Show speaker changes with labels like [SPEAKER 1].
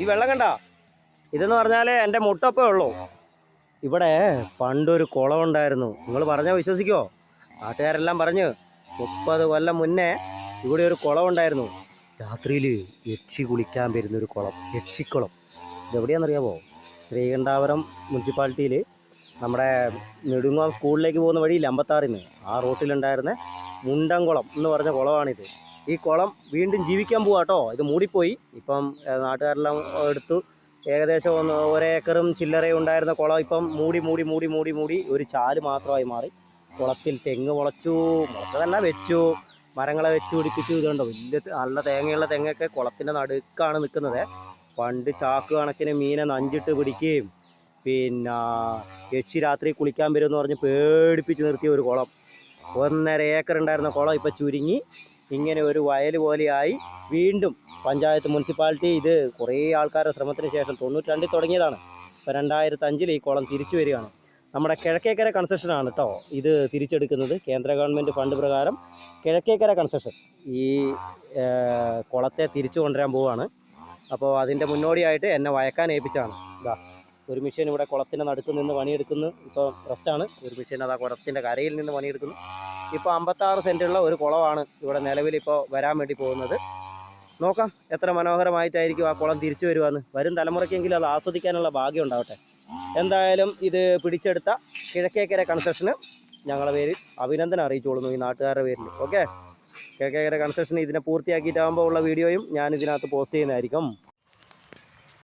[SPEAKER 1] ഈ വെള്ളം കണ്ട? ഇതെന്ന് പറഞ്ഞാൽ എന്റെ മുട്ടപ്പേ ഉള്ളൂ. ഇവിടെ പണ്ടൊരു കുളമുണ്ടായിരുന്നു നിങ്ങൾ പറഞ്ഞാൽ വിശ്വസിക്കുമോ നാട്ടുകാരെല്ലാം പറഞ്ഞ് മുപ്പത് കൊല്ലം മുന്നേ ഇവിടെ ഒരു കുളം ഉണ്ടായിരുന്നു. രാത്രിയിൽ യക്ഷി കുളിക്കാൻ വരുന്നൊരു കുളം യക്ഷിക്കുളം ഇതെവിടെയാണെന്നറിയാമോ ശ്രീകണ്ഠാപുരം മുനിസിപ്പാലിറ്റിയിൽ നമ്മുടെ നെടുങ്ങാം സ്കൂളിലേക്ക് പോകുന്ന വഴിയില്ല അമ്പത്താറിൽ ആ റോട്ടിലുണ്ടായിരുന്ന മുണ്ടംകുളം എന്ന് പറഞ്ഞ കുളമാണിത്. ഈ കുളം വീണ്ടും ജീവിക്കാൻ പോവാ കേട്ടോ ഇത് മൂടിപ്പോയി. ഇപ്പം നാട്ടുകാരെല്ലാം എടുത്തു. ഏകദേശം ഒന്ന് ഒരേക്കറും ചില്ലറയും ഉണ്ടായിരുന്ന കുളം ഇപ്പം മൂടി മൂടി മൂടി മൂടി മൂടി ഒരു ചാൽ മാത്രമായി മാറി. കുളത്തിൽ തെങ്ങ് മുളച്ചു മുളച്ചതല്ല വെച്ചു. മരങ്ങളെ വെച്ച് പിടിപ്പിച്ചു. ഇതുണ്ടോ? വലിയ നല്ല തേങ്ങയുള്ള തെങ്ങൊക്കെ കുളത്തിന്റെ നടുക്കാണ് നിൽക്കുന്നത്. പണ്ട് ചാക്ക് കണക്കിന് മീനെ നഞ്ചിട്ട് പിടിക്കുകയും പിന്നെ യക്ഷി രാത്രി കുളിക്കാൻ വരുമെന്ന് പറഞ്ഞ് പേടിപ്പിച്ച് നിർത്തിയ ഒരു കുളം. ഒന്നര ഏക്കർ ഉണ്ടായിരുന്ന കുളം ഇപ്പം ചുരുങ്ങി. ഇങ്ങനെ ഒരു വയൽ പോലെയായി വീണ്ടും പഞ്ചായത്ത് മുനിസിപ്പാലിറ്റി ഇത് കുറേ ആൾക്കാരുടെ ശ്രമത്തിന് ശേഷം തൊണ്ണൂറ്റി രണ്ടിൽ തുടങ്ങിയതാണ്. ഇപ്പോൾ രണ്ടായിരത്തി അഞ്ചിൽ ഈ കുളം തിരിച്ചു വരികയാണ്. നമ്മുടെ കിഴക്കേക്കര കൺസ്ട്രക്ഷനാണ് കേട്ടോ ഇത് തിരിച്ചെടുക്കുന്നത്. കേന്ദ്ര ഗവൺമെന്റ് ഫണ്ട് പ്രകാരം കിഴക്കേക്കര കൺസ്ട്രക്ഷൻ ഈ കുളത്തെ തിരിച്ചു കൊണ്ടുവരാൻ പോവുകയാണ് അപ്പോൾ അതിന്റെ മുന്നോടിയായിട്ട് എന്നെ വയക്കാൻ ഏൽപ്പിച്ചാണ് ഇതാ ഒരു മിഷൻ ഇവിടെ കുളത്തിന്റെ നടുക്ക് നിന്ന് പണിയെടുക്കുന്നു. ഇപ്പോൾ റെസ്റ്റാണ് ഒരു മിഷൻ അതാ കുളത്തിന്റെ കരയിൽ നിന്ന് പണിയെടുക്കുന്നു. ഇപ്പോൾ അമ്പത്താറ് സെന്റുള്ള ഒരു കുളമാണ് ഇവിടെ നിലവിൽ ഇപ്പോൾ വരാൻ വേണ്ടി പോകുന്നത്. നോക്കാം എത്ര മനോഹരമായിട്ടായിരിക്കും ആ കുളം തിരിച്ചു വരുവാന്ന്. വരും തലമുറയ്ക്കെങ്കിലും അത് ആസ്വദിക്കാനുള്ള ഭാഗ്യം ഉണ്ടാവട്ടെ. എന്തായാലും ഇത് പിടിച്ചെടുത്ത കിഴക്കേക്കര കൺസ്ട്രക്ഷന് ഞങ്ങളുടെ പേരിൽ അഭിനന്ദനം അറിയിച്ചോളുന്നു ഈ നാട്ടുകാരുടെ പേരിൽ. ഓക്കെ കിഴക്കേക്കര കൺസ്ട്രക്ഷൻ ഇതിനെ പൂർത്തിയാക്കിയിട്ടാകുമ്പോൾ ഉള്ള വീഡിയോയും ഞാൻ ഇതിനകത്ത് പോസ്റ്റ് ചെയ്യുന്നതായിരിക്കും.